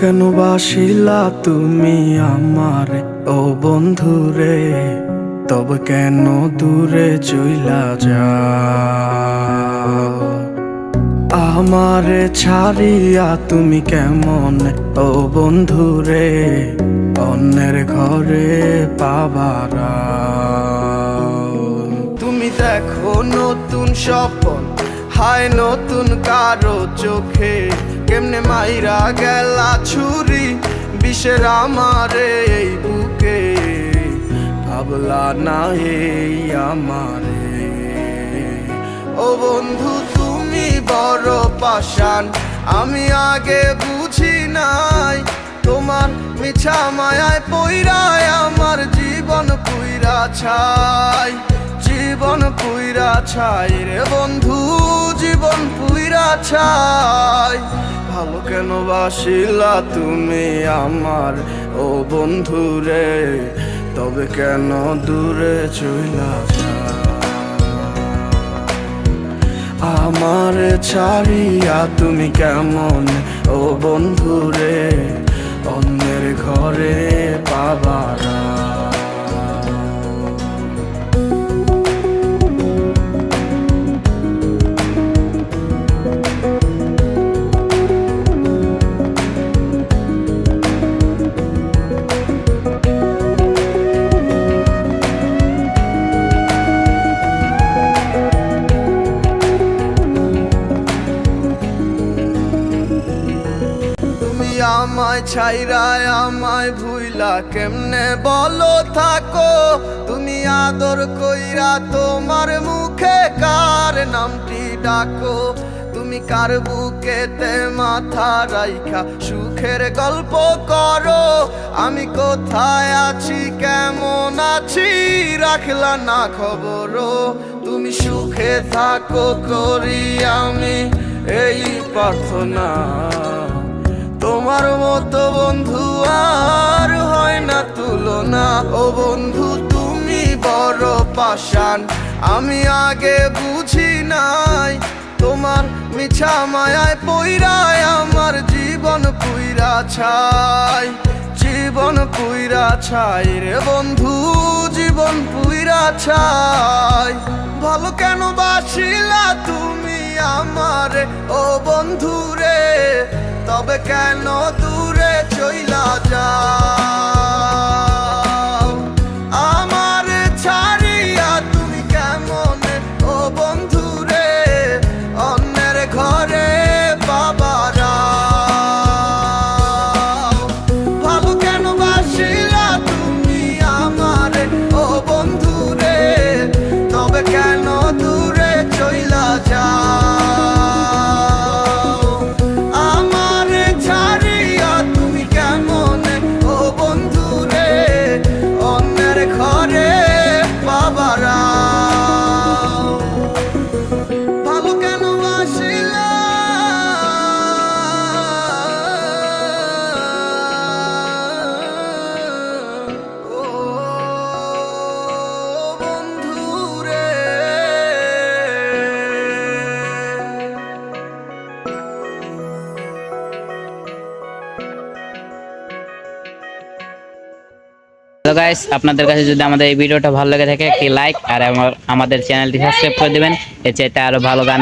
কেন বাসিলা তুমি আমার? ও বন্ধু রে, তবে কেন দূরে চইলা যা আমারে ছাড়িয়া তুমি কেমন? ও বন্ধু রে, অন্যের ঘরে পাবারা তুমি দেখো নতুন স্বপন হায় নতুন কারও চোখে। কেমনে মাইরা গেলা ছুরি? বিষের আমারে এই বুকে। ভাবলা না এই আমারে। ও বন্ধু, তুমি বড় পাষাণ। আমি আগে বুঝি নাই। তোমার মিছা মায়ায় পইরায়, আমার জীবন পুইরা ছাই। জীবন পুইরা ছাই রে বন্ধু, জীবন পুইরা ছাই। ভালো কেন বাসিলা তুমি আমার? ও বন্ধু রে, তবে কেন দূরে চইলা আমার ছাড়িয়া তুমি কেমন? ও বন্ধু রে আমায় ছাইরায় আমায় ভুইলা কেমনে? বলো, থাকো। তুমি আদর কইরা তোমার মুখে কার নামটি ডাকো? তুমি কার বুকেতে মাথা রাইখা? সুখের গল্প করো। আমি কোথায় আছি, কেমন আছি, রাখলা না খবর তুমি সুখে থাকো করি আমি এই প্রার্থনা। তুলনা। ও বন্ধু, তুমি বড় পাষাণ। আমি আগে বুঝি নাই, তোমার মিছা মায়ায় পইরায় আমার জীবন পুইরা ছাই। জীবন পুইরা ছাই রে বন্ধু, জীবন পুইরা ছাই। ভালো কেন বাসিলা তুমি আমার, ও বন্ধু রে? তবে কেন দূরে চইলা যাও হ্যালো গাইস, আপনাদের কাছে যদি আমাদের এই ভিডিওটা ভালো লেগে থাকে, একটি লাইক আর আমার আমাদের চ্যানেলটি সাবস্ক্রাইব করে দিবেন। এর চাইতে আরও ভালো গান